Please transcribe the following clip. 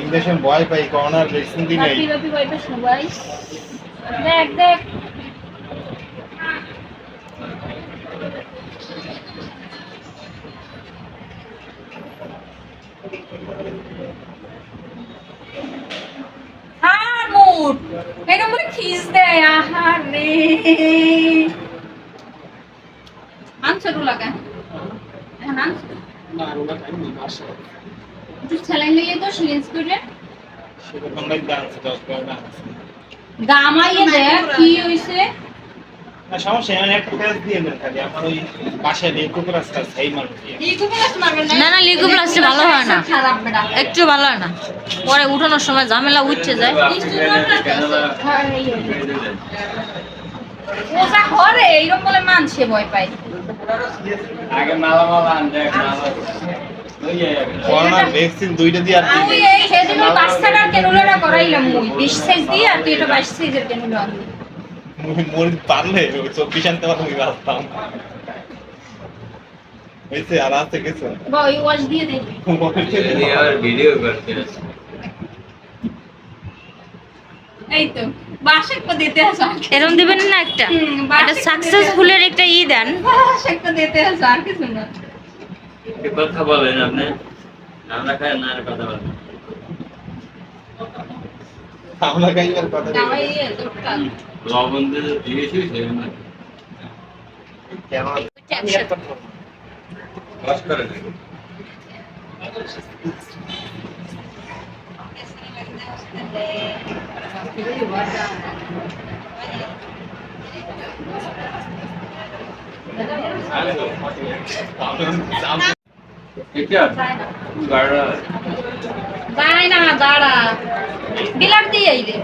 Injection ভয় পাই করোনার vaccine দিই নাই। রাপি ভয় পাস না ভাই দেখ দেখ। আর মুড খিস দেয়, আহার। রে গামাইয়ে দেখ কি হইছে। না সমস্যা আমি একটা দিয়ে দেন খালি। আমার ওই বাসায়। না। না লিকু প্লাস্টে ভালো হয় না। খারাপ বেটা একটু ভালো হয় না। পরে উঠানোর সময় ঝামেলা উঠছে যায় ওটা ঘরে এইরকম বলে মানছে ভয় পাই আগে মালা মালা আনতে করোনার ভ্যাকসিন দুইটা দিয়ে আর দিই এই সেদিন ওই বাচ্চাটার কেনুলাটা করাইলাম মুই। বিশ সাইজ দিয়ে আর তুই এটা বাইশ সাইজের কেনুলা আনবি। মুই- মোর পারলে ওই চব্বিশ আনতে পারলে আমি বাঁচতাম হয়েছে আর আছে কিছু? বা ওই ওয়াশ দিয়ে দে ভিডিও করতে এই তো আর এরম দিবেন না একটা হুম, একটা সাকসেসফুলের একটা ই দেন বাসাক তো দিতে আর কিছু না কথা বলেন আপনি আমরা খাই না আর কথা বলেন আমরা গাইবার কথা ইয়ে লবণ দিয়ে দিয়েছি সেজন্য কেমন ওয়াশ করে না দাঁড়া। বিলাট দিয়ে আইলে।